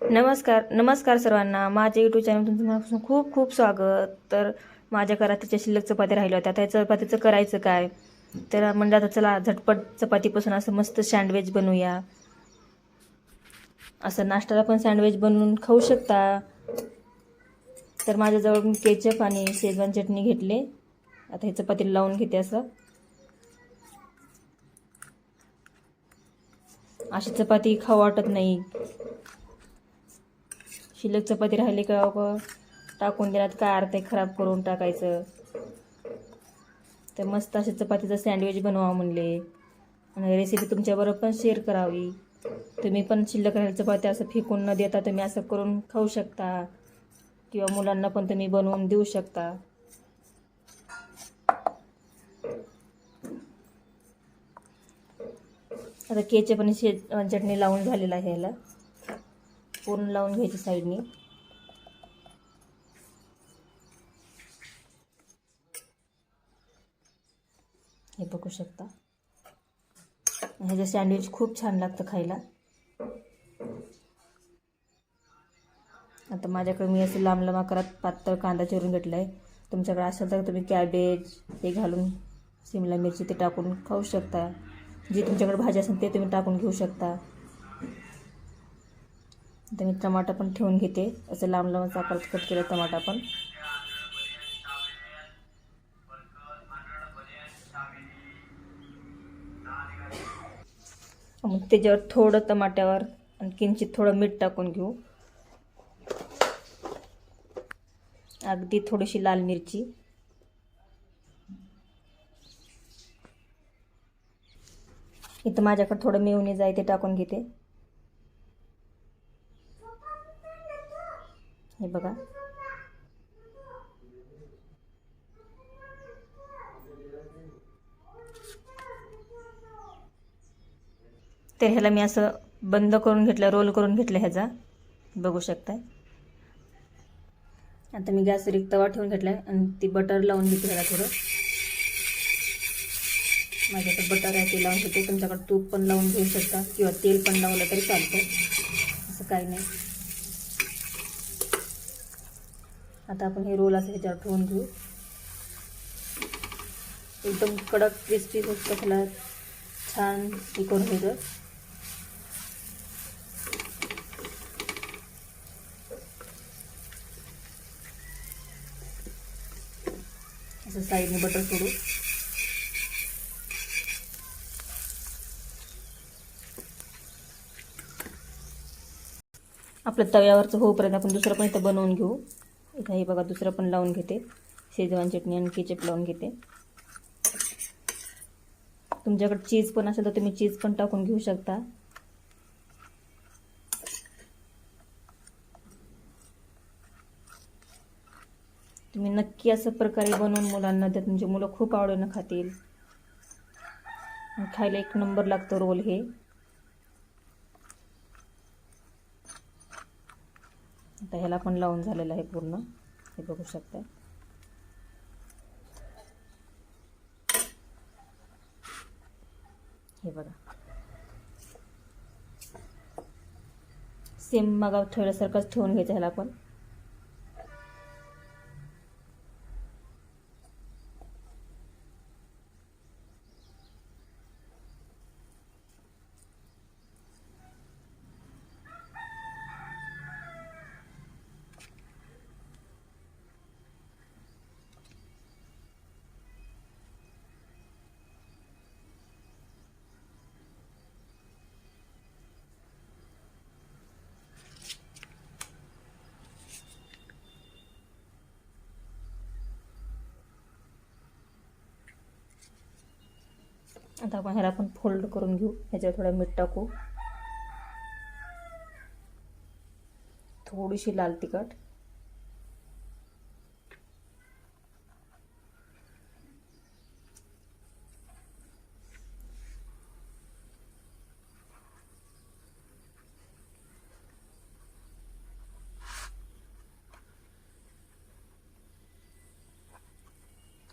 नमस्कार नमस्कार सर्वांना. माझ्या यूट्यूब चॅनल तुमचं खूप खूप स्वागत. तर माझ्या घरात त्याच्या शिल्लक चपात्या राहिल्या होत्या. त्या चपातीचं करायचं काय? तर म्हणजे आता चला झटपट चपातीपासून असं मस्त सँडविच बनवूया. असं नाश्त्याला पण सँडविच बनवून खाऊ शकता. तर माझ्याजवळ मी केचप आणि शेजवान चटणी घेतले. आता हे चपातीला लावून घेते असं. अशी चपाती खाऊ वाटत नाही. शिल्लक चपाती राहिली का अगं? टाकून देण्यात काय अर्थ आहे खराब करून टाकायचं? तर मस्त अशा चपातीचं सँडविच बनवा म्हणले. आणि रेसिपी तुमच्याबरोबर पण शेअर करावी. तुम्ही पण शिल्लक राहिली चपाती असं फेकून न देता तुम्ही असं करून खाऊ शकता. किंवा मुलांना पण तुम्ही बनवून देऊ शकता. आता केचे पण शे चटणी लावून झालेलं आहे ह्याला. पूर्ण लावून घ्यायची साईडने. हे बघू शकता. ह्याचं सँडविच खूप छान लागतं खायला. आता माझ्याकडे मी असं लांब लांब आकारात पातळ कांदा चिरून घेतला आहे तुमच्याकडे असेल तर तुम्ही कॅबेज ते घालून शिमला मिरची ते टाकून खाऊ शकता. जी तुमच्याकडे भाजी असेल ते तुम्ही टाकून घेऊ शकता. आता मी टमाटा पण ठेवून घेते. असं लांब लांब आकारात कट केलं टमाटा पण. मग त्याच्यावर थोडं टमाट्यावर आणि किंचित थोडं मीठ टाकून घेऊ. अगदी थोडीशी लाल मिरची. इथं माझ्याकडे थोडं मेवणीज आहे ते टाकून घेते. हे बघा. तर ह्याला मी असं बंद करून घेतलं रोल करून घेतलं ह्याचा. बघू शकताय. आता मी गॅसवर एक तवा ठेवून घेतला आहे आणि ती बटर लावून घेते ह्याला थोडं. माझ्याकडे बटर आहे ते लावून घेते. तुमच्याकडे तूप पण लावून घेऊ शकता किंवा तेल पण लावलं तरी चालतं असं काही नाही. आता आपण हे रोल असं ह्याच्यावर ठेवून घेऊ. एकदम कडक क्रिस्पी होत त्याला छान हे करून असं साईडने बटर सोडू. आपलं तव्यावरचं होऊपर्यंत आपण दुसरं पण इथं बनवून घेऊ. इथं हे बघा दुसरं पण लावून घेते. शेजवान चटणी आणि केचप लावून घेते. तुमच्याकडे चीज पण असेल तर तुम्ही चीज पण टाकून घेऊ शकता. तुम्ही नक्की असं प्रकारे बनवून मुलांना द्या. तुमची मुलं खूप आवडीनं खातील. खायला एक नंबर लागतो रोल हे. आता ह्याला पण लावून झालेलं आहे पूर्ण. हे बघू शकता हे बघा. सेम मग ठेवल्यासारखंच ठेवून घ्यायचं ह्याला पण. आता आपण ह्याला आपण फोल्ड करून घेऊ. ह्याच्यावर थोडं मीठ टाकू. थोडीशी लाल तिखट.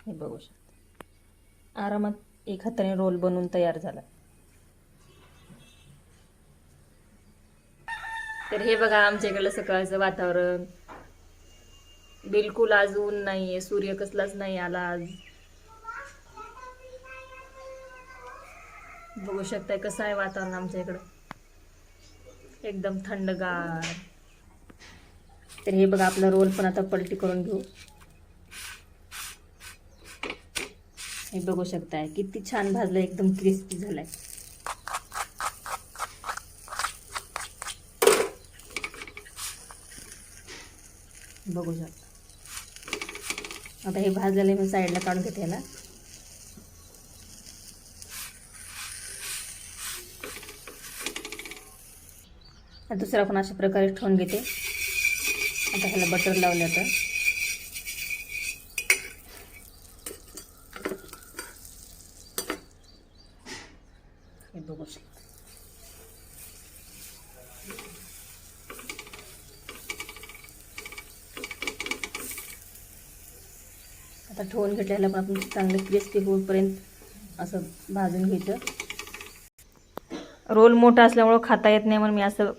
हे बघू शकता. आरामात एक हाताने रोल बनवून तयार झाला. तर हे बघा आमच्या इकडलं सकाळचं वातावरण. बिलकुल आज ऊन नाहीये. सूर्य कसलाच नाही आला आज. बघू शकताय कसं आहे वातावरण आमच्या इकडं. एकदम थंडगार. तर हे बघा आपला रोल पण आता पलटी करून घेऊ. हे बघू शकताय किती छान भाजलं एकदम क्रिस्पी झालाय. बघू शकता. आता हे भाजलेलं आहे मी साईडला काढून घेते याला. दुसरा पण अशा प्रकारे ठेवून घेते. आता ह्याला बटर लावलं तर. बघू शकता आता ठेवून घेतल्याला पण आपण चांगलं क्रिस्पी होईपर्यंत असं भाजून घ्यायचं. रोल मोठा असल्यामुळं खाता येत नाही म्हणून मी असं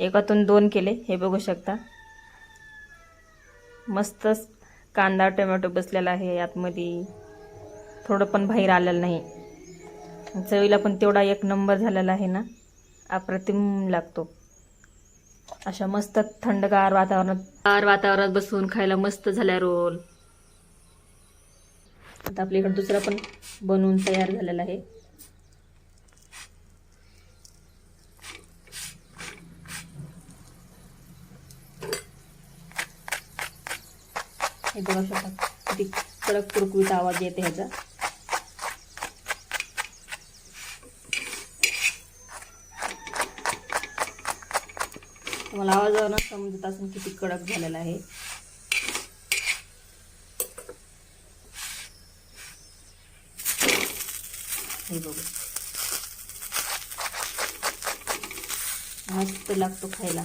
एकातून दोन केले. हे बघू शकता. मस्तच कांदा टोमॅटो बसलेला आहे आतमध्ये थोडं पण बाहेर आलेलं नाही. चवीला पण तेवढा एक नंबर झालेला आहे ना. अप्रतिम लागतो. अशा मस्त थंडगार वातावरणात गार वातावरणात बसून खायला मस्त झाल्या रोल. आता आपल्या इकडे दुसरा पण बनवून तयार झालेला आहे. हे बघा शकता किती कडक कुरकुरीत आवाज येते ह्याचा. तुम्हाला आवाजावरून समजत म्हणजे असून किती कडक झालेला आहे. हे बघू. मस्त लागतो खायला.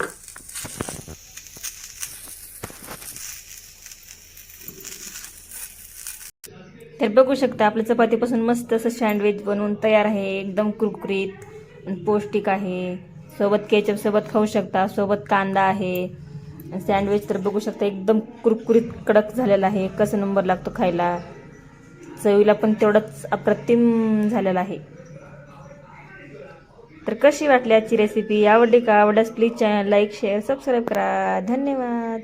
तर बघू शकता आपल्या चपातीपासून मस्त असं सँडविच बनवून तयार आहे एकदम कुरकुरीत पौष्टिक आहे. सोबत केचप सोबत खाऊ शकता सोबत कांदा आहे. सँडविच तर बघू शकता एकदम कुरकुरीत कडक झालेला आहे. कसं नंबर लागतो खायला? चवीला पण तेवढंच अप्रतिम झालेला आहे. तर कशी वाटली आजची रेसिपी आवडली का? आवडल्यास please channel like share subscribe करा. धन्यवाद.